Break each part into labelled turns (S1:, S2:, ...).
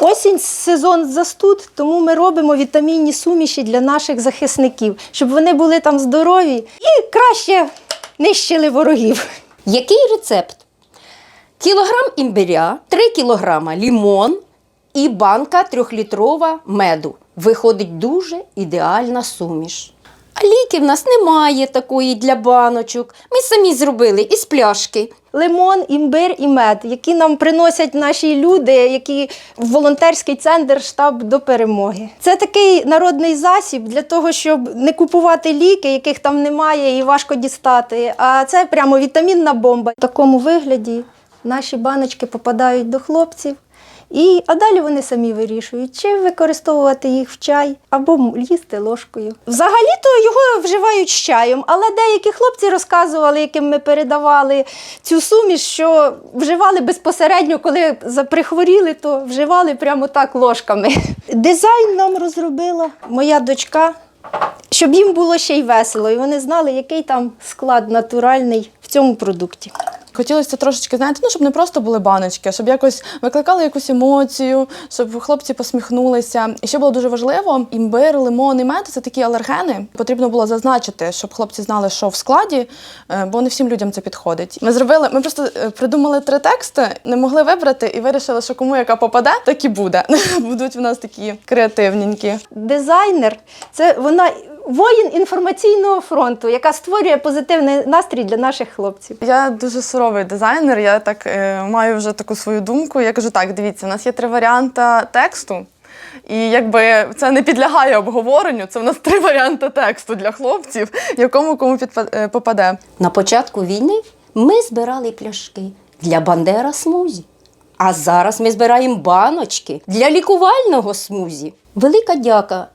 S1: Осінь сезон застуд, тому ми робимо вітамінні суміші для наших захисників, щоб вони були там здорові і краще нищили ворогів.
S2: Який рецепт? Кілограм імбиря, 3 кілограма лімон і банка трьохлітрова меду. Виходить дуже ідеальна суміш. А ліки в нас немає такої для баночок. Ми самі зробили із пляшки.
S1: Лимон, імбир і мед, які нам приносять наші люди, які в волонтерський центр штаб до перемоги. Це такий народний засіб для того, щоб не купувати ліки, яких там немає і важко дістати. А це прямо вітамінна бомба. В такому вигляді наші баночки попадають до хлопців. І, а далі вони самі вирішують, чи використовувати їх в чай або їсти ложкою. Взагалі-то його вживають з чаєм, але деякі хлопці розказували, яким ми передавали цю суміш, що вживали безпосередньо, коли прихворіли, то вживали прямо так ложками. Дизайн нам розробила моя дочка, щоб їм було ще й весело, і вони знали, який там склад натуральний в цьому продукті.
S3: Хотілося трошечки, знаєте, ну щоб не просто були баночки, щоб якось викликали якусь емоцію, щоб хлопці посміхнулися. І ще було дуже важливо: імбир, лимон і мед це такі алергени. Потрібно було зазначити, щоб хлопці знали, що в складі, е, бо не всім людям це підходить. Ми зробили, ми просто е, придумали три тексти, не могли вибрати і вирішили, що кому яка попаде, так і буде. Будуть в нас такі креативненькі.
S1: Дизайнер це вона воїн інформаційного фронту, яка створює позитивний настрій для наших хлопців.
S3: Я дуже суровий дизайнер. Я так е, маю вже таку свою думку. Я кажу: так, дивіться, у нас є три варіанти тексту. І якби це не підлягає обговоренню, це в нас три варіанти тексту для хлопців, якому кому підпа- е, попаде.
S2: На початку війни ми збирали пляшки для Бандера смузі. А зараз ми збираємо баночки для лікувального смузі. Велика дяка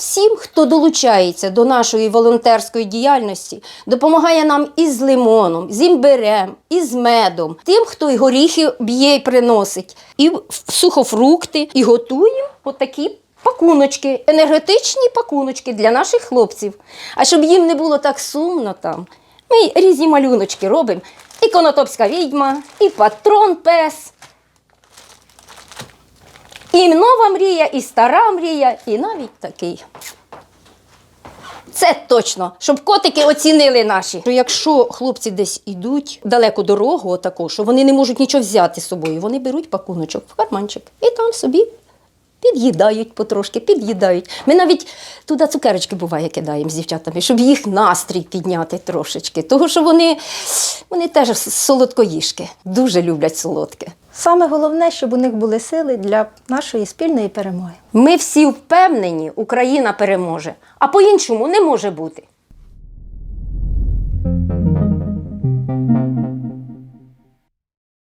S2: всім, хто долучається до нашої волонтерської діяльності, допомагає нам із лимоном, з імбирем, із медом, тим, хто і горіхи б'є і приносить, і сухофрукти, і готуємо отакі пакуночки, енергетичні пакуночки для наших хлопців. А щоб їм не було так сумно там, ми різні малюночки робимо. І конотопська відьма, і патрон пес. І нова мрія, і стара мрія, і навіть такий. Це точно, щоб котики оцінили наші. Якщо хлопці десь ідуть далеку дорогу, отаку, що вони не можуть нічого взяти з собою, вони беруть пакуночок в карманчик і там собі під'їдають потрошки, під'їдають. Ми навіть туди цукерочки буває кидаємо з дівчатами, щоб їх настрій підняти трошечки. Тому що вони, вони теж солодкоїжки, дуже люблять солодке.
S1: Саме головне, щоб у них були сили для нашої спільної перемоги.
S2: Ми всі впевнені, Україна переможе, а по-іншому не може бути.